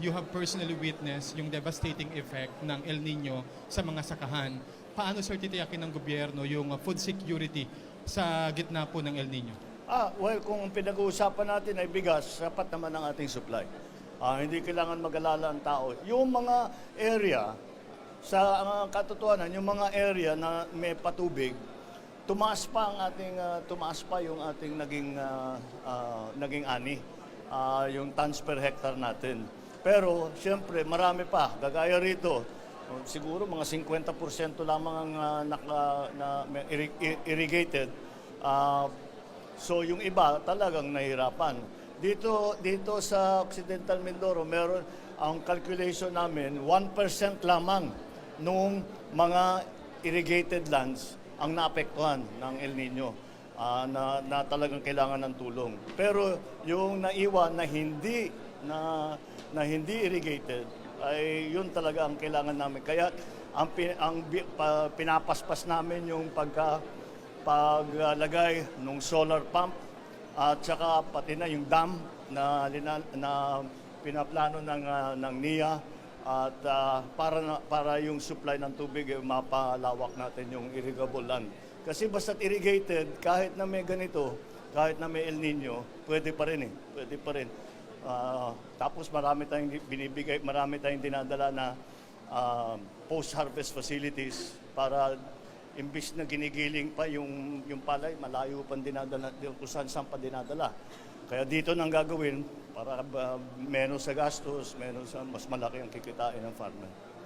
you have personally witnessed yung devastating effect ng El Nino sa mga sakahan. Paano sir titiyakin ng gobyerno yung uh, food security sa gitna po ng El Nino? Ah, well, kung pinag-uusapan natin ay bigas, sapat naman ang ating supply. Ah, hindi kailangan mag-alala ang tao. Yung mga area, sa ah, katotohanan, yung mga area na may patubig, tumaas pa ang ating ah, tumaas pa yung ating naging ah, ah, naging ani, ah, yung tons per hectare natin. Pero siyempre marami pa, gagaya rito. oh, Siguro mga 50% lamang ang ah, naka- na, i- irrigated. Ah, So yung iba talagang nahirapan. Dito dito sa Occidental Mindoro, meron ang calculation namin 1% lamang nung mga irrigated lands ang naapektuhan ng El Nino ah, na, na talagang kailangan ng tulong. Pero yung naiwan na hindi na na hindi irrigated ay yun talaga ang kailangan namin. Kaya ang, ang pa- pinapaspas namin yung pagka paglagay ng solar pump at saka pati na yung dam na, lina- na pinaplano ng, ah, ng NIA at ah, para, na, para yung supply ng tubig eh, mapalawak natin yung irrigable land. Kasi basta't irrigated, kahit na may ganito, kahit na may El Nino, pwede pa rin eh. Pwede pa rin. Ah, tapos marami tayong binibigay, marami tayong dinadala na ah, post-harvest facilities para imbis na ginigiling pa yung, yung palay, malayo pang dinadala, kung saan saan pa dinadala. Kaya dito nang gagawin para uh, menos sa gastos, menos sa mas malaki ang kikitain ng farmer.